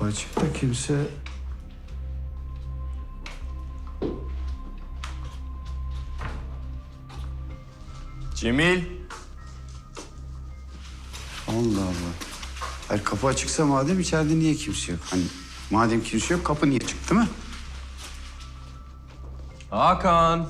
Kapı açık da kimse... Cemil. Allah Allah. Hayır kapı açıksa madem içeride niye kimse yok? Hani madem kimse yok kapı niye açık değil mi? Hakan.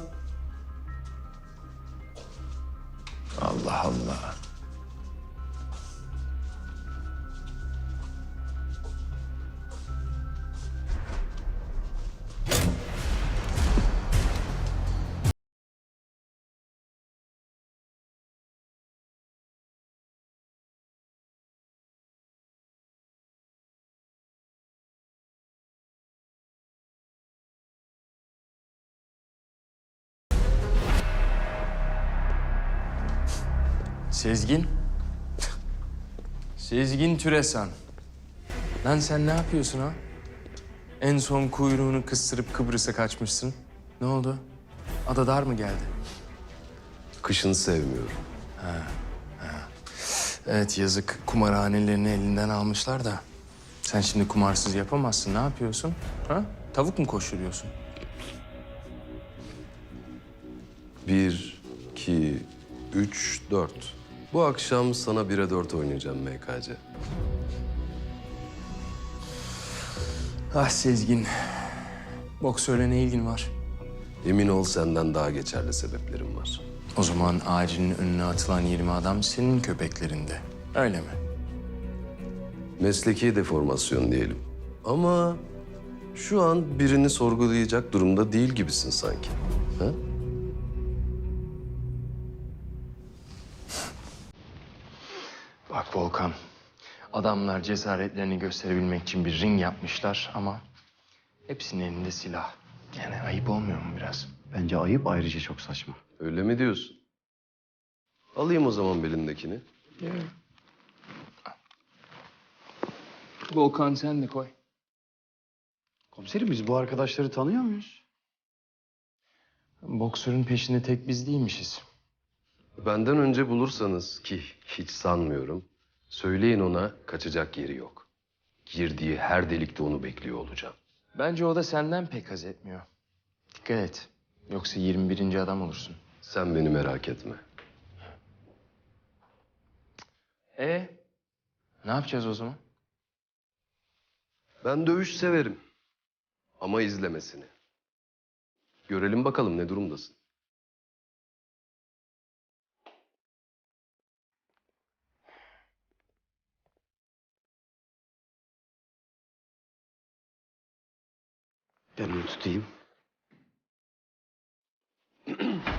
Sezgin. Sezgin Türesan. Lan sen ne yapıyorsun ha? En son kuyruğunu kıstırıp Kıbrıs'a kaçmışsın. Ne oldu? Ada dar mı geldi? Kışını sevmiyorum. Evet yazık kumarhanelerini elinden almışlar da. Sen şimdi kumarsız yapamazsın. Ne yapıyorsun? Ha? Tavuk mu koşturuyorsun? Bir, iki, üç, dört. Bu akşam sana bire dört oynayacağım MKC. Ah Sezgin. Boksörle ne ilgin var? Emin ol senden daha geçerli sebeplerim var. O zaman ağacının önüne atılan 20 adam senin köpeklerinde. Öyle mi? Mesleki deformasyon diyelim. Ama şu an birini sorgulayacak durumda değil gibisin sanki. Ha? Bak Volkan, adamlar cesaretlerini gösterebilmek için bir ring yapmışlar ama hepsinin elinde silah. Yani ayıp olmuyor mu biraz? Bence ayıp ayrıca çok saçma. Öyle mi diyorsun? Alayım o zaman belindekini. Volkan sen de koy. Komiserim biz bu arkadaşları tanıyor muyuz? Boksörün peşinde tek biz değilmişiz. Benden önce bulursanız ki hiç sanmıyorum. Söyleyin ona kaçacak yeri yok. Girdiği her delikte onu bekliyor olacağım. Bence o da senden pek haz etmiyor. Dikkat et. Yoksa 21. adam olursun. Sen beni merak etme. E ne yapacağız o zaman? Ben dövüş severim. Ama izlemesini. Görelim bakalım ne durumdasın. Ben onu tutayım.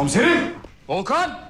Komiserim! Volkan!